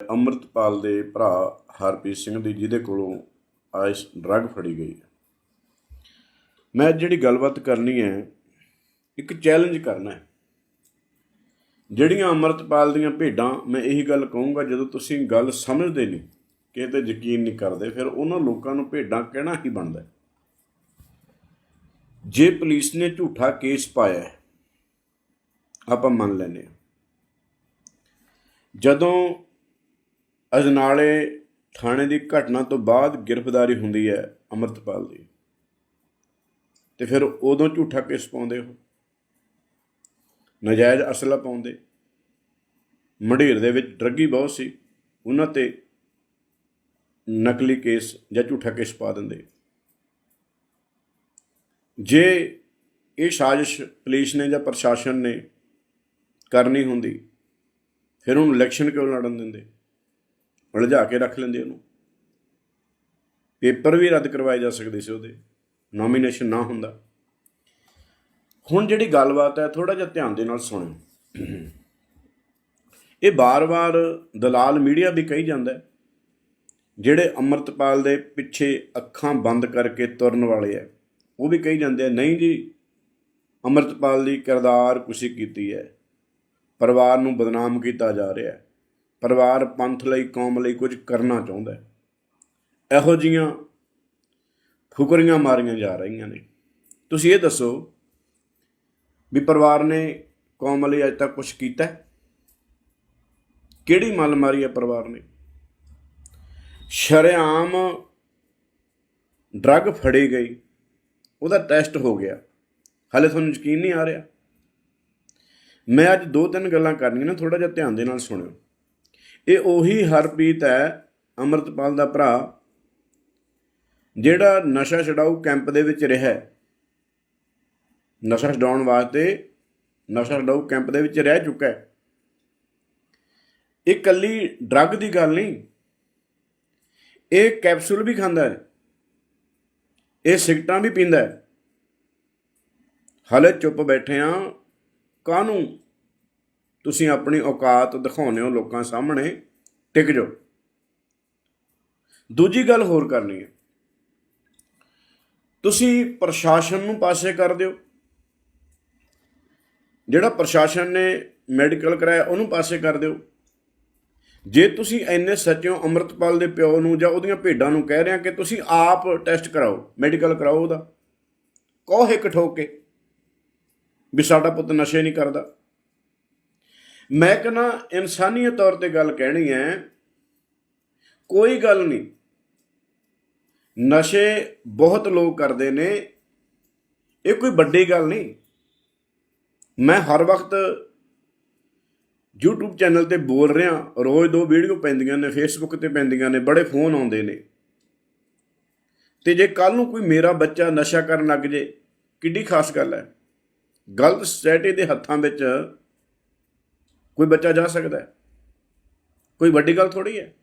ਅੰਮ੍ਰਿਤਪਾਲ ਦੇ ਭਰਾ ਹਰਪ੍ਰੀਤ ਸਿੰਘ ਦੀ, ਜਿਹਦੇ ਕੋਲੋਂ ਆਇਸ ਡਰੱਗ ਫੜੀ ਗਈ ਮੈਂ ਜਿਹੜੀ ਗੱਲਬਾਤ ਕਰਨੀ ਹੈ, ਇੱਕ ਚੈਲੰਜ ਕਰਨਾ ਹੈ। ਜਿਹੜੀਆਂ ਅੰਮ੍ਰਿਤਪਾਲ ਦੀਆਂ ਭੇਡਾਂ, ਮੈਂ ਇਹੀ ਗੱਲ ਕਹੂੰਗਾ, ਜਦੋਂ ਤੁਸੀਂ ਗੱਲ ਸਮਝਦੇ ਨਹੀਂ ਕਿ ਤੇ ਯਕੀਨ ਨਹੀਂ ਕਰਦੇ, ਫਿਰ ਉਹਨਾਂ ਲੋਕਾਂ ਨੂੰ ਭੇਡਾਂ ਕਹਿਣਾ ਹੀ ਬਣਦਾ ਜੇ ਪੁਲਿਸ ਨੇ ਝੂਠਾ ਕੇਸ ਪਾਇਆ ਆਪਾਂ ਮੰਨ ਲੈਨੇ ਆ ਜਦੋਂ ਅਜਨਾਲੇ ਥਾਣੇ ਦੀ ਘਟਨਾ ਤੋਂ ਬਾਅਦ ਗ੍ਰਿਫਤਾਰੀ ਹੁੰਦੀ ਹੈ ਅਮਰਤਪਾਲ ਦੀ। ਤੇ ਫਿਰ ਉਦੋਂ ਝੂਠਾ ਕੇਸ ਪਾਉਂਦੇ ਹੋ ਨਜਾਇਜ਼ ਅਸਲਾ ਪਾਉਂਦੇ। ਮੰਡੀਰ ਦੇ ਵਿੱਚ ਡਰੱਗੀ ਬਹੁਤ ਸੀ। ਉਹਨਾਂ ਤੇ ਨਕਲੀ ਕੇਸ ਜਾਂ ਝੂਠਾ ਕੇਸ ਪਾ ਦਿੰਦੇ। ਜੇ ਇਹ ਸਾਜ਼ਿਸ਼ ਪੁਲਿਸ ਨੇ ਜਾਂ ਪ੍ਰਸ਼ਾਸਨ ਨੇ ਕਰਨੀ ਹੁੰਦੀ, ਫਿਰ ਉਹਨੂੰ ਇਲੈਕਸ਼ਨ ਕਿਉਂ ਲੜਨ ਦਿੰਦੇ? ਉਲਝਾ ਕੇ ਰੱਖ ਲੈਂਦੇ ਉਹਨੂੰ। ਪੇਪਰ ਵੀ ਰੱਦ ਕਰਵਾਏ ਜਾ ਸਕਦੇ ਸੀ ਉਹਦੇ। ਨੋਮੀਨੇਸ਼ਨ ਨਾ ਹੁੰਦਾ। ਹੁਣ ਜਿਹੜੀ ਗੱਲਬਾਤ ਹੈ ਥੋੜਾ ਜਿਹਾ ਧਿਆਨ ਦੇ ਨਾਲ ਸੁਣਿਓ। ਇਹ ਬਾਰ-ਬਾਰ ਦਲਾਲ ਮੀਡੀਆ ਵੀ ਕਹੀ ਜਾਂਦਾ ਜਿਹੜੇ ਅੰਮ੍ਰਿਤਪਾਲ ਦੇ ਪਿੱਛੇ ਅੱਖਾਂ ਬੰਦ ਕਰਕੇ ਤੁਰਨ ਵਾਲੇ ਆ ਉਹ ਵੀ ਕਹੀ ਜਾਂਦੇ ਆ ਨਹੀਂ ਜੀ, ਅੰਮ੍ਰਿਤਪਾਲ ਦੀ ਕਿਰਦਾਰ ਕੁਸ਼ੀ ਕੀਤੀ ਹੈ। ਪਰਿਵਾਰ ਨੂੰ ਬਦਨਾਮ ਕੀਤਾ ਜਾ ਰਿਹਾ ਹੈ। ਪਰਿਵਾਰ, ਪੰਥ ਲਈ, ਕੌਮ ਲਈ ਕੁਝ ਕਰਨਾ ਚਾਹੁੰਦਾ ਹੈ। ਇਹੋ ਜੀਆਂ ਫੁਕਰੀਆਂ ਮਾਰੀਆਂ ਜਾ ਰਹੀਆਂ ਨੇ। ਤੁਸੀਂ ਇਹ ਦੱਸੋ ਵੀ ਪਰਿਵਾਰ ਨੇ ਕੌਮ ਲਈ ਅਜੇ ਤੱਕ ਕੁਝ ਕੀਤਾ ਕਿਹੜੀ ਮੱਲ ਮਾਰੀ ਹੈ ਪਰਿਵਾਰ ਨੇ? ਸ਼ਰੇਆਮ ਡਰੱਗ ਫੜੀ ਗਈ। ਉਹਦਾ ਟੈਸਟ ਹੋ ਗਿਆ। ਹਾਲੇ ਤੁਹਾਨੂੰ ਯਕੀਨ ਨਹੀਂ ਆ ਰਿਹਾ। ਮੈਂ ਅੱਜ ਦੋ ਤਿੰਨ ਗੱਲਾਂ ਕਰਨੀਆਂ ਨੇ ਥੋੜਾ ਜਿਹਾ ਧਿਆਨ ਦੇ ਨਾਲ ਸੁਣਿਓ। ਇਹ ਉਹੀ ਹਰਪ੍ਰੀਤ ਹੈ, ਅਮਰਤਪਾਲ ਦਾ ਭਰਾ, ਜਿਹੜਾ ਨਸ਼ਾ ਛਡਾਊ ਕੈਂਪ ਦੇ ਵਿੱਚ ਰਿਹਾ ਹੈ। ਨਸ਼ਾ ਛਡਾਉਣ ਵਾਸਤੇ ਨਸ਼ਾ ਛਡਾਊ ਕੈਂਪ ਦੇ ਵਿੱਚ ਰਹਿ ਚੁੱਕਾ ਹੈ ਇਹ ਕੱਲੀ ਡਰੱਗ ਦੀ ਗੱਲ ਨਹੀਂ, ਇਹ ਕੈਪਸੂਲ ਵੀ ਖਾਂਦਾ ਹੈ, ਇਹ ਸਿਗਰਟਾਂ ਵੀ ਪੀਂਦਾ ਹੈ ਹਲੇ ਚੁੱਪ ਬੈਠੇ ਆ ਕਾਹਨੂੰ ਤੁਸੀਂ ਆਪਣੀ ਔਕਾਤ ਦਿਖਾਉਂਦੇ ਹੋ ਲੋਕਾਂ ਸਾਹਮਣੇ, ਟਿਕ ਜਾਓ। ਦੂਜੀ ਗੱਲ ਹੋਰ ਕਰਨੀ ਹੈ। ਤੁਸੀਂ ਪ੍ਰਸ਼ਾਸਨ ਨੂੰ ਪਾਸੇ ਕਰ ਦਿਓ। ਜਿਹੜਾ ਪ੍ਰਸ਼ਾਸਨ ਨੇ ਮੈਡੀਕਲ ਕਰਾਇਆ, ਉਹਨੂੰ ਪਾਸੇ ਕਰ ਦਿਓ। ਜੇ ਤੁਸੀਂ ਐਨੇ ਸੱਚਿਓ ਅੰਮ੍ਰਿਤਪਾਲ ਦੇ ਪਿਓ ਨੂੰ ਜਾਂ ਉਹਦੀਆਂ ਭੇਡਾਂ ਨੂੰ ਕਹਿ ਰਹੇ ਕਿ ਤੁਸੀਂ ਆਪ ਟੈਸਟ ਕਰਾਓ, ਮੈਡੀਕਲ ਕਰਾਓ ਉਹਦਾ, ਕਹੋ ਹਿੱਕ ਠੋਕ ਕੇ ਵੀ ਸਾਡਾ ਪੁੱਤ ਨਸ਼ੇ ਨਹੀਂ ਕਰਦਾ। ਮੈਂ ਕਹਿੰਦਾ, ਇਨਸਾਨੀਅਤ ਤੌਰ ਤੇ ਗੱਲ ਕਹਿਣੀ ਹੈ, ਕੋਈ ਗੱਲ ਨਹੀਂ। ਨਸ਼ੇ ਬਹੁਤ ਲੋਕ ਕਰਦੇ ਨੇ, ਇਹ ਕੋਈ ਵੱਡੀ ਗੱਲ ਨਹੀਂ। ਮੈਂ ਹਰ ਵਕਤ YouTube ਚੈਨਲ ਤੇ ਬੋਲ ਰਿਹਾ, ਰੋਜ਼ ਦੋ ਵੀਡੀਓ ਪੈਂਦੀਆਂ ਨੇ, Facebook ਤੇ ਪੈਂਦੀਆਂ ਨੇ, ਬੜੇ ਫੋਨ ਆਉਂਦੇ ਨੇ। ਤੇ ਜੇ ਕੱਲ ਨੂੰ ਕੋਈ ਮੇਰਾ ਬੱਚਾ ਨਸ਼ਾ ਕਰਨ ਲੱਗ ਜੇ, ਕਿੱਡੀ ਖਾਸ ਗੱਲ ਹੈ। ਗਲਤ ਸੋਸਾਇਟੀ ਦੇ ਹੱਥਾਂ ਵਿੱਚ ਕੋਈ ਬੱਚਾ ਜਾ ਸਕਦਾ ਹੈ? ਕੋਈ ਵੱਡੀ ਗੱਲ ਥੋੜੀ ਹੈ?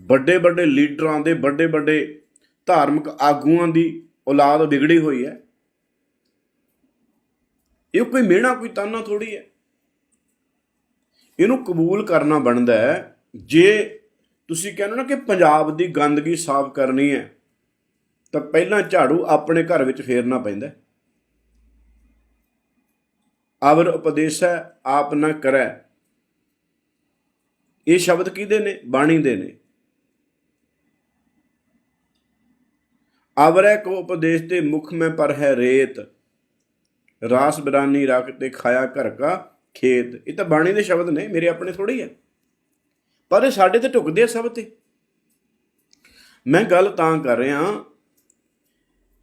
ਵੱਡੇ ਵੱਡੇ ਲੀਡਰਾਂ ਦੇ ਵੱਡੇ ਵੱਡੇ ਧਾਰਮਿਕ ਆਗੂਆਂ ਦੀ ਔਲਾਦ ਵਿਗੜੀ ਹੋਈ ਹੈ। ਇਹ ਕੋਈ ਮਿਹਣਾ, ਕੋਈ ਤਾਨਾ ਥੋੜੀ ਹੈ। ਇਹਨੂੰ ਕਬੂਲ ਕਰਨਾ ਬਣਦਾ ਹੈ। ਜੇ ਤੁਸੀਂ ਕਹਿੰਦੇ ਨਾ ਕਿ ਪੰਜਾਬ ਦੀ ਗੰਦਗੀ ਸਾਫ਼ ਕਰਨੀ ਹੈ, ਤਾਂ ਪਹਿਲਾਂ ਝਾੜੂ ਆਪਣੇ ਘਰ ਵਿੱਚ ਫੇਰਨਾ ਪੈਂਦਾ ਹੈ। ਆਵਰ ਉਪਦੇਸ਼ੈ ਆਪ ਨਾ ਕਰੈ। ਇਹ ਸ਼ਬਦ ਕਿਹਦੇ ਨੇ? ਬਾਣੀ ਦੇ ਨੇ। ਅਵਰੈ ਕੋ ਉਪਦੇਸ਼ ਤੇ ਮੁਖ ਮੈਂ ਪਰ ਹੈ ਰੇਤ। ਰਾਸ ਬਰਾਨੀ ਰੱਖ ਤੇ ਖਾਇਆ ਘਰ ਕਾ ਖੇਤ। ਇਹ ਤਾਂ ਬਾਣੀ ਦੇ ਸ਼ਬਦ ਨੇ, ਮੇਰੇ ਆਪਣੇ ਥੋੜੀ ਹੈ ਪਰ ਇਹ ਸਾਡੇ ਤੇ ਢੁਕਦੇ ਆ ਸਭ ਤੇ। ਮੈਂ ਗੱਲ ਤਾਂ ਕਰ ਰਿਹਾ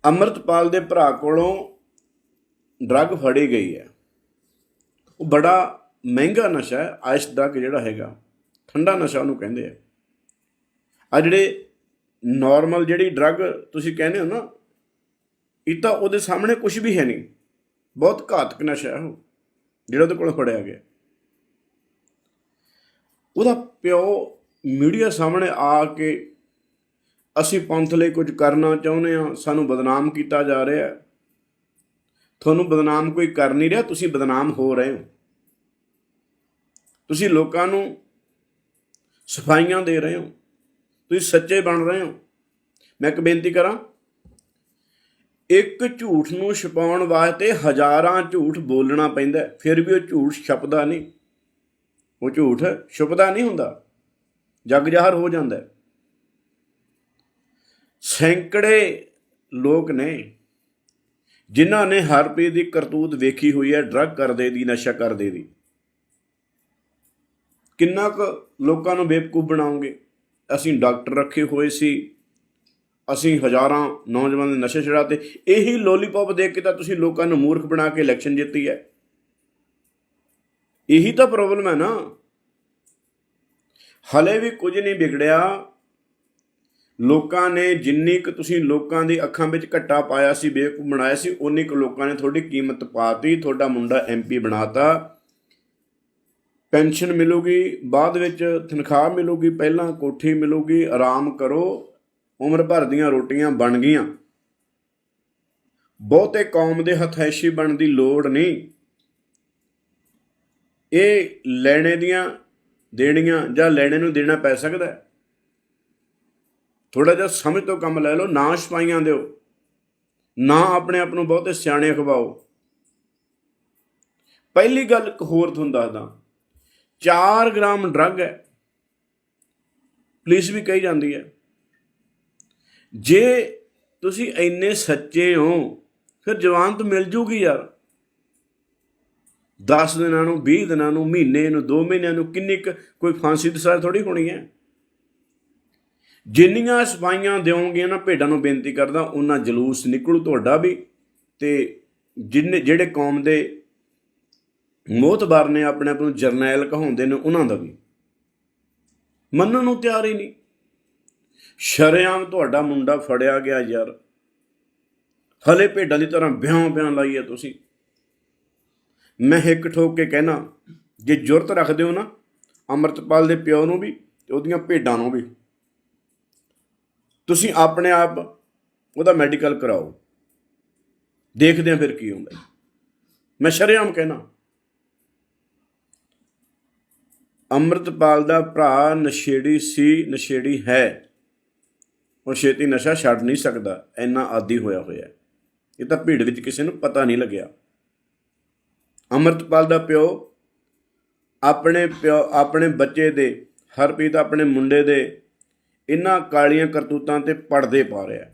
ਅੰਮ੍ਰਿਤਪਾਲ ਦੇ ਭਰਾ ਕੋਲੋਂ ਡਰੱਗ ਫੜੀ ਗਈ ਹੈ। ਉਹ ਬੜਾ ਮਹਿੰਗਾ ਨਸ਼ਾ ਹੈ, ਆਇਸ ਡਰੱਗ ਜਿਹੜਾ ਹੈਗਾ, ਠੰਡਾ ਨਸ਼ਾ ਉਹਨੂੰ ਕਹਿੰਦੇ ਆ। ਆ ਜਿਹੜੇ ਨਾਰਮਲ ਜਿਹੜੀ ਡਰੱਗ ਤੁਸੀਂ ਕਹਿੰਦੇ ਹੋ ਨਾ, ਇਹ ਤਾਂ ਉਹਦੇ ਸਾਹਮਣੇ ਕੁਝ ਵੀ ਹੈ ਨਹੀਂ। ਬਹੁਤ ਘਾਤਕ ਨਸ਼ਾ ਹੈ ਉਹ, ਜਿਹੜਾ ਉਹਦੇ ਕੋਲ ਫੜਿਆ ਗਿਆ। ਉਹਦਾ ਪਿਓ ਮੀਡੀਆ ਸਾਹਮਣੇ ਆ ਕੇ, ਅਸੀਂ ਪੰਥ ਲਈ ਕੁਝ ਕਰਨਾ ਚਾਹੁੰਦੇ ਹਾਂ, ਸਾਨੂੰ ਬਦਨਾਮ ਕੀਤਾ ਜਾ ਰਿਹਾ ਹੈ। ਤੁਹਾਨੂੰ ਬਦਨਾਮ ਕੋਈ ਕਰ ਨਹੀਂ ਰਿਹਾ, ਤੁਸੀਂ ਬਦਨਾਮ ਹੋ ਰਹੇ ਹੋ। ਤੁਸੀਂ ਲੋਕਾਂ ਨੂੰ ਸਫਾਈਆਂ ਦੇ ਰਹੇ ਹੋ। ਤੁਸੀਂ ਸੱਚੇ ਬਣ ਰਹੇ ਹੋ। ਮੈਂ ਇੱਕ ਬੇਨਤੀ ਕਰਾਂ, ਇੱਕ ਝੂਠ ਨੂੰ ਛੁਪਾਉਣ ਵਾਸਤੇ ਹਜ਼ਾਰਾਂ ਝੂਠ ਬੋਲਣਾ ਪੈਂਦਾ ਫਿਰ ਵੀ ਉਹ ਝੂਠ ਛਪਦਾ ਨਹੀਂ। ਉਹ ਝੂਠ ਛੁਪਦਾ ਨਹੀਂ ਹੁੰਦਾ ਜਗ ਜ਼ਾਹਰ ਹੋ ਜਾਂਦਾ ਸੈਂਕੜੇ ਲੋਕ ਨੇ ਜਿਨ੍ਹਾਂ ਨੇ ਹਰਪ੍ਰੀਤ ਦੀ ਕਰਤੂਤ ਵੇਖੀ ਹੋਈ ਹੈ ਡਰੱਗ ਕਰਦੇ ਦੀ, ਨਸ਼ਾ ਕਰਦੇ ਦੀ। ਕਿੰਨਾ ਕੁ ਲੋਕਾਂ ਨੂੰ ਬੇਵਕੂਫ ਬਣਾਉਂਗੇ ਅਸੀਂ ਡਾਕਟਰ ਰੱਖੇ ਹੋਏ ਸੀ। ਅਸੀਂ ਹਜ਼ਾਰਾਂ ਨੌਜਵਾਨ ਦੇ ਨਸ਼ੇ ਛਡਾਤੇ। ਇਹੀ ਲੋਲੀਪੌਪ ਦੇਖ ਕੇ ਤਾਂ ਤੁਸੀਂ ਲੋਕਾਂ ਨੂੰ ਮੂਰਖ ਬਣਾ ਕੇ ਇਲੈਕਸ਼ਨ ਜਿੱਤੀ ਹੈ। ਇਹੀ ਤਾਂ ਪ੍ਰੋਬਲਮ ਹੈ ਨਾ। ਹਲੇ ਵੀ ਕੁਝ ਨਹੀਂ ਵਿਗੜਿਆ। ਲੋਕਾਂ ਨੇ ਜਿੰਨੀ ਕੁ ਤੁਸੀਂ ਲੋਕਾਂ ਦੀ ਅੱਖਾਂ ਵਿੱਚ ਘੱਟਾ ਪਾਇਆ ਸੀ, ਬੇਵਕੂਫ ਬਣਾਇਆ ਸੀ ਉਨੀ ਕੁ ਲੋਕਾਂ ਨੇ ਤੁਹਾਡੀ ਕੀਮਤ ਪਾਤੀ, ਤੁਹਾਡਾ ਮੁੰਡਾ ਐਮਪੀ ਬਣਾਤਾ। ਪੈਨਸ਼ਨ ਮਿਲੂਗੀ, ਬਾਅਦ ਵਿੱਚ ਤਨਖਾਹ ਮਿਲੂਗੀ, ਪਹਿਲਾਂ ਕੋਠੀ ਮਿਲੂਗੀ, ਆਰਾਮ ਕਰੋ, ਉਮਰ ਭਰ ਦੀਆਂ ਰੋਟੀਆਂ ਬਣ ਗਈਆਂ। ਬਹੁਤੇ ਕੌਮ ਦੇ ਹਥੈਸ਼ੀ ਬਣਨ ਦੀ ਲੋੜ ਨਹੀਂ। ਇਹ ਲੈਣੇ ਦੀਆਂ ਦੇਣੀਆਂ ਜਾਂ ਲੈਣੇ ਨੂੰ ਦੇਣਾ ਪੈ ਸਕਦਾ ਹੈ। ਥੋੜਾ ਜਿਹਾ ਸਮਝ ਤੋਂ ਕੰਮ ਲੈ ਲਓ, ਨਾ ਛਪਾਈਆਂ ਦਿਓ, ਨਾ ਆਪਣੇ ਆਪ ਨੂੰ ਬਹੁਤੇ ਸਿਆਣੇ ਖਵਾਓ। ਪਹਿਲੀ ਗੱਲ ਇੱਕ ਹੋਰ ਤੁਹਾਨੂੰ ਦੱਸਦਾ 4 ਗ੍ਰਾਮ ਡਰੱਗ ਹੈ, ਪੁਲਿਸ ਵੀ ਕਹੀ ਜਾਂਦੀ ਹੈ। ਜੇ ਤੁਸੀਂ ਇੰਨੇ ਸੱਚੇ ਹੋ, ਫਿਰ ਜਵਾਨ ਜਵਾਨਤ ਮਿਲ ਜੂਗੀ ਯਾਰ। 10 ਦਿਨਾਂ ਨੂੰ 20 ਦਿਨਾਂ ਨੂੰ, ਮਹੀਨੇ ਨੂੰ 2 ਮਹੀਨਿਆਂ ਨੂੰ, ਕਿੰਨੀ ਕੁ ਕੋਈ ਫਾਂਸੀ ਦੀ ਸਜ਼ਾ ਥੋੜੀ ਹੋਣੀ ਹੈ। ਜਿੰਨੀਆਂ ਸਫਾਈਆਂ ਦਿਓਗੇ ਨਾ, ਭੇਡਾਂ ਨੂੰ ਬੇਨਤੀ ਕਰਦਾ, ਉਹਨਾਂ ਜਲੂਸ ਨਿਕਲੂ ਤੁਹਾਡਾ ਵੀ। ਤੇ ਜਿੰਨੇ, ਜਿਹੜੇ ਕੌਮ ਦੇ ਮੋਤਬਾਰ ਨੇ, ਆਪਣੇ ਆਪ ਨੂੰ ਜਰਨੈਲ ਕਹਾਉਂਦੇ ਨੇ, ਉਹਨਾਂ ਦਾ ਵੀ। ਮੰਨਣ ਨੂੰ ਤਿਆਰ ਹੀ ਨਹੀਂ। ਸ਼ਰੇਆਮ ਤੁਹਾਡਾ ਮੁੰਡਾ ਫੜਿਆ ਗਿਆ ਯਾਰ। ਹਲੇ ਭੇਡਾਂ ਦੀ ਤਰ੍ਹਾਂ ਵਿਆਹ ਵਿਆਹ ਲਾਈ ਹੈ ਤੁਸੀਂ। ਮੈਂ ਹਿੱਕ ਠੋਕ ਕੇ ਕਹਿਣਾ, ਜੇ ਜੁਰਤ ਰੱਖਦੇ ਹੋ ਨਾ, ਅੰਮ੍ਰਿਤਪਾਲ ਦੇ ਪਿਓ ਨੂੰ ਵੀ ਤੇ ਉਹਦੀਆਂ ਭੇਡਾਂ ਨੂੰ ਵੀ। ਤੁਸੀਂ ਆਪਣੇ ਆਪ ਉਹਦਾ ਮੈਡੀਕਲ ਕਰਾਓ। ਦੇਖਦੇ ਆ ਫਿਰ ਕੀ ਹੁੰਦਾ। ਮੈਂ ਸ਼ਰੇਆਮ ਕਹਿਣਾ, ਅੰਮ੍ਰਿਤਪਾਲ ਦਾ ਭਰਾ ਨਸ਼ੇੜੀ ਸੀ, ਨਸ਼ੇੜੀ ਹੈ। ਉਹ ਛੇਤੀ ਨਸ਼ਾ ਛੱਡ ਨਹੀਂ ਸਕਦਾ, ਇੰਨਾ ਆਦੀ ਹੋਇਆ ਹੋਇਆ। ਇਹ ਤਾਂ ਭੀੜ ਵਿੱਚ ਕਿਸੇ ਨੂੰ ਪਤਾ ਨਹੀਂ ਲੱਗਿਆ। ਅੰਮ੍ਰਿਤਪਾਲ ਦਾ ਪਿਓ, ਆਪਣੇ ਪਿਓ, ਆਪਣੇ ਬੱਚੇ ਦੇ, ਹਰਪ੍ਰੀਤ ਆਪਣੇ ਮੁੰਡੇ ਦੇ ਇਹਨਾਂ ਕਾਲੀਆਂ ਕਰਤੂਤਾਂ ਤੇ ਪਰਦੇ ਪਾ ਰਿਹਾ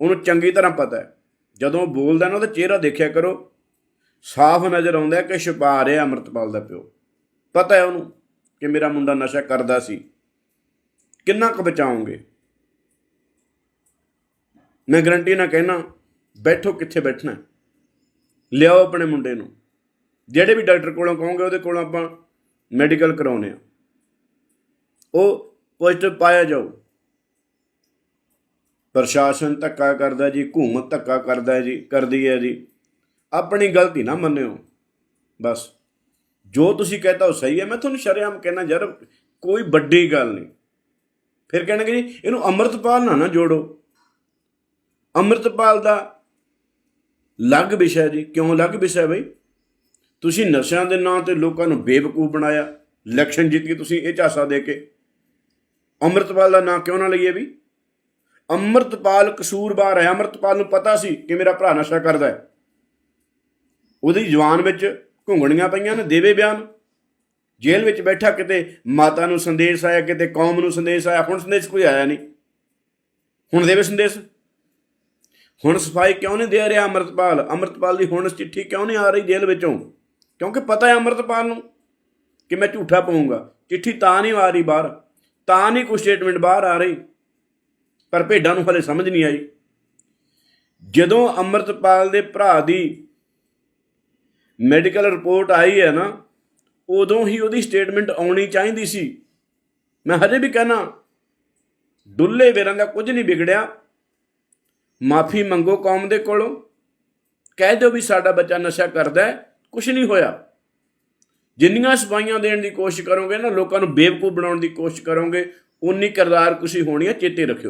ਉਹਨੂੰ ਚੰਗੀ ਤਰ੍ਹਾਂ ਪਤਾ ਹੈ। ਜਦੋਂ ਉਹ ਬੋਲਦਾ ਨਾ, ਉਹਦਾ ਚਿਹਰਾ ਦੇਖਿਆ ਕਰੋ। ਸਾਫ਼ ਨਜ਼ਰ ਆਉਂਦਾ ਕਿ ਛੁਪਾ ਰਿਹਾ ਅੰਮ੍ਰਿਤਪਾਲ ਦਾ ਪਿਓ। ਪਤਾ ਹੈ ਉਹਨੂੰ ਕਿ ਮੇਰਾ ਮੁੰਡਾ ਨਸ਼ਾ ਕਰਦਾ ਸੀ। ਕਿੰਨਾ ਕੁ ਬਚਾਉਂਗੇ ਮੈਂ ਗਰੰਟੀ ਨਾਲ ਕਹਿਣਾ, ਬੈਠੋ ਕਿੱਥੇ ਬੈਠਣਾ ਲਿਆਓ ਆਪਣੇ ਮੁੰਡੇ ਨੂੰ। ਜਿਹੜੇ ਵੀ ਡਾਕਟਰ ਕੋਲੋਂ ਕਹੋਗੇ, ਉਹਦੇ ਕੋਲੋਂ ਆਪਾਂ ਮੈਡੀਕਲ ਕਰਾਉਨੇ ਆ ਉਹ ਪੋਜ਼ਿਟਿਵ ਪਾਇਆ ਜਾਓ ਪ੍ਰਸ਼ਾਸਨ ਧੱਕਾ ਕਰਦਾ ਜੀ ਹਕੂਮਤ ਧੱਕਾ ਕਰਦਾ ਜੀ, ਕਰਦੀ ਹੈ ਜੀ। ਆਪਣੀ ਗਲਤੀ ਨਾ ਮੰਨਿਓ। ਬਸ। ਜੋ ਤੁਸੀਂ ਕਹਤਾ ਉਹ ਸਹੀ ਹੈ। ਮੈਂ ਤੁਹਾਨੂੰ ਸ਼ਰੇਆਮ ਕਹਿਣਾ ਯਾਰ, ਕੋਈ ਵੱਡੀ ਗੱਲ ਨਹੀਂ। ਫਿਰ ਕਹਿਣਗੇ ਜੀ, ਇਹਨੂੰ ਅੰਮ੍ਰਿਤਪਾਲ ਨਾ ਨਾ ਜੋੜੋ। ਅੰਮ੍ਰਿਤਪਾਲ ਦਾ ਲੱਗ ਵਿਸ਼ਾ ਹੈ ਜੀ। ਕਿਉਂ ਲੱਗ ਵਿਸ਼ਾ ਬਈ? ਤੁਸੀਂ ਨਸ਼ਿਆਂ ਦੇ ਨਾਂ ਤੇ ਲੋਕਾਂ ਨੂੰ ਬੇਵਕੂਫ ਬਣਾਇਆ। ਇਲੈਕਸ਼ਨ ਜਿੱਤ ਕੇ ਤੁਸੀਂ ਇਹ ਝਾਸਾ ਦੇ ਕੇ ਅੰਮ੍ਰਿਤਪਾਲ ਦਾ ਨਾਂ ਕਿਉਂ ਨਾ ਲਈਏ ਵੀ? ਅੰਮ੍ਰਿਤਪਾਲ ਕਸੂਰਵਾਰ ਹੈ। ਅੰਮ੍ਰਿਤਪਾਲ ਨੂੰ ਪਤਾ ਸੀ ਕਿ ਮੇਰਾ ਭਰਾ ਨਸ਼ਾ ਕਰਦਾ ਹੈ। ਉਹਦੀ ਜਵਾਨ ਵਿੱਚ ਘੁੰਗਣੀਆਂ ਪਈਆਂ ਨੇ, ਦੇਵੇ ਬਿਆਨ। ਜੇਲ੍ਹ ਵਿੱਚ ਬੈਠਾ ਕਿਤੇ ਮਾਤਾ ਨੂੰ ਸੰਦੇਸ਼ ਆਇਆ, ਕਿਤੇ ਕੌਮ ਨੂੰ ਸੰਦੇਸ਼ ਆਇਆ। ਹੁਣ ਸੰਦੇਸ਼ ਕੋਈ ਆਇਆ ਨਹੀਂ। ਹੁਣ ਦੇਵੇ ਸੰਦੇਸ਼। ਹੁਣ ਸਫ਼ਾਈ ਕਿਉਂ ਨਹੀਂ ਦੇ ਰਿਹਾ ਅੰਮ੍ਰਿਤਪਾਲ? ਅੰਮ੍ਰਿਤਪਾਲ ਦੀ ਹੁਣ ਚਿੱਠੀ ਕਿਉਂ ਨਹੀਂ ਆ ਰਹੀ ਜੇਲ੍ਹ ਵਿੱਚੋਂ? ਕਿਉਂਕਿ ਪਤਾ ਹੈ ਅੰਮ੍ਰਿਤਪਾਲ ਨੂੰ ਕਿ ਮੈਂ ਝੂਠਾ ਪਾਉਂਗਾ। ਚਿੱਠੀ ਤਾਂ ਨਹੀਂ ਆ ਰਹੀ ਬਾਹਰ। ਤਾਂ ਨਹੀਂ ਕੋਈ ਸਟੇਟਮੈਂਟ ਬਾਹਰ ਆ ਰਹੀ। ਪਰ ਭੇਡਾਂ ਨੂੰ ਹਲੇ ਸਮਝ ਨਹੀਂ ਆਈ। ਜਦੋਂ ਅੰਮ੍ਰਿਤਪਾਲ ਦੇ ਭਰਾ ਦੀ ਮੈਡੀਕਲ ਰਿਪੋਰਟ ਆਈ ਹੈ ਨਾ, ਉਦੋਂ ਹੀ ਉਹਦੀ ਸਟੇਟਮੈਂਟ ਆਉਣੀ ਚਾਹੀਦੀ ਸੀ। ਮੈਂ ਹਜੇ ਵੀ ਕਹਿਣਾ ਡੁੱਲੇ ਵੇਰਾਂ ਦਾ ਕੁਝ ਨਹੀਂ ਵਿਗੜਿਆ। ਮਾਫੀ ਮੰਗੋ ਕੌਮ ਦੇ ਕੋਲੋਂ। ਕਹਿ ਦਿਓ ਵੀ ਸਾਡਾ ਬੱਚਾ ਨਸ਼ਾ ਕਰਦਾ ਹੈ ਕੁਝ ਨਹੀਂ ਹੋਇਆ। ਜਿੰਨੀਆਂ ਸਫਾਈਆਂ ਦੇਣ ਦੀ ਕੋਸ਼ਿਸ਼ ਕਰੋਗੇ ਨਾ, ਲੋਕਾਂ ਨੂੰ ਬੇਵਕੂਫ ਬਣਾਉਣ ਦੀ ਕੋਸ਼ਿਸ਼ ਕਰੋਗੇ ਉਨੀ ਕਰਦਾਰ ਕੁਸ਼ੀ ਹੋਣੀ ਹੈ ਚੇਤੇ ਰੱਖਿਓ।